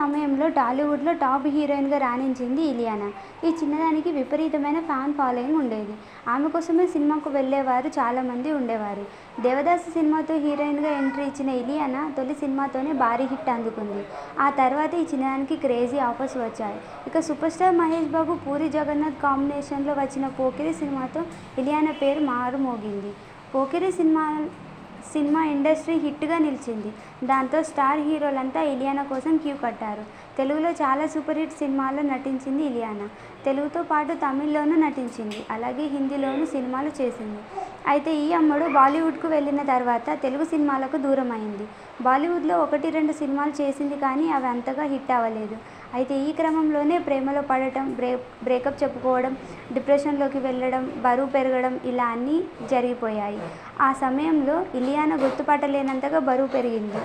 సమయంలో టాలీవుడ్లో టాప్ హీరోయిన్గా రాణించింది ఇలియానా. ఈ చిన్నదానికి విపరీతమైన ఫ్యాన్ ఫాలోయింగ్ ఉండేది. ఆమె కోసమే సినిమాకు వెళ్ళేవారు చాలామంది ఉండేవారు. దేవదాసు సినిమాతో హీరోయిన్గా ఎంట్రీ ఇచ్చిన ఇలియానా తొలి సినిమాతోనే భారీ హిట్ అందుకుంది. ఆ తర్వాత ఈ చిన్నదానికి క్రేజీ ఆఫర్స్ వచ్చాయి. ఇక సూపర్ స్టార్ మహేష్ బాబు పూరి జగన్నాథ్ కాంబినేషన్లో వచ్చిన పోకిరి సినిమాతో ఇలియానా పేరు మారుమోగింది. పోకిరి సినిమా సినిమా ఇండస్ట్రీ హిట్గా నిలిచింది. దాంతో స్టార్ హీరోలంతా ఇలియానా కోసం క్యూ కట్టారు. తెలుగులో చాలా సూపర్ హిట్ సినిమాల్లో నటించింది ఇలియానా. తెలుగుతో పాటు తమిళ్ళోనూ నటించింది. అలాగే హిందీలోనూ సినిమాలు చేసింది. అయితే ఈ అమ్మడు బాలీవుడ్కు వెళ్ళిన తర్వాత తెలుగు సినిమాలకు దూరం అయింది బాలీవుడ్లో ఒకటి రెండు సినిమాలు చేసింది కానీ అవి అంతగా హిట్ అవ్వలేదు. అయితే ఈ క్రమంలోనే ప్రేమలో పడటం బ్రే బ్రేకప్ చెప్పుకోవడం డిప్రెషన్లోకి వెళ్ళడం బరువు పెరగడం ఇలా అన్నీ జరిగిపోయాయి. ఆ సమయంలో ఇలియానా గుర్తుపట్టలేనంతగా బరువు పెరిగింది.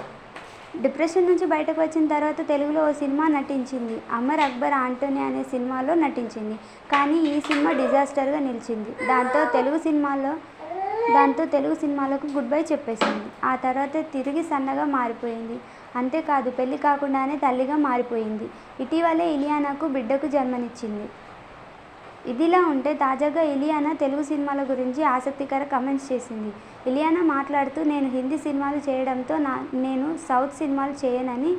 డిప్రెషన్ నుంచి బయటకు వచ్చిన తర్వాత తెలుగులో ఓ సినిమా నటించింది. అమర్ అక్బర్ ఆంటోనీ అనే సినిమాలో నటించింది. కానీ ఈ సినిమా డిజాస్టర్గా నిలిచింది. దాంతో తెలుగు సినిమాలో దాంతో తెలుగు సినిమాలకు గుడ్ బై చెప్పేసింది. ఆ తర్వాత తిరిగి సన్నగా మారిపోయింది. అంతేకాదు పెళ్ళి కాకుండానే తల్లిగా మారిపోయింది. ఇటీవలే ఇలియానాకు బిడ్డకు జన్మనిచ్చింది. ఇదిలా ఉంటే తాజాగా ఇలియానా తెలుగు సినిమాల గురించి ఆసక్తికర కమెంట్స్ చేసింది. ఇలియానా మాట్లాడుతూ నేను హిందీ సినిమాలు చేయడంతో నా నేను సౌత్ సినిమాలు చేయనని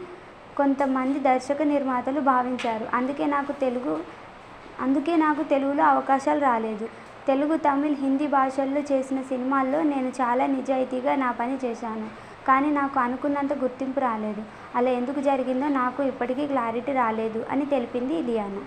కొంతమంది దర్శక నిర్మాతలు భావించారు. అందుకే నాకు తెలుగు అందుకే నాకు తెలుగులో అవకాశాలు రాలేదు. తెలుగు తమిళ్ హిందీ భాషల్లో చేసిన సినిమాల్లో నేను చాలా నిజాయితీగా నా పని చేశాను. కానీ నాకు అనుకున్నంత గుర్తింపు రాలేదు. అలా ఎందుకు జరిగిందో నాకు ఇప్పటికీ క్లారిటీ రాలేదు అని తెలిపింది ఇలియానా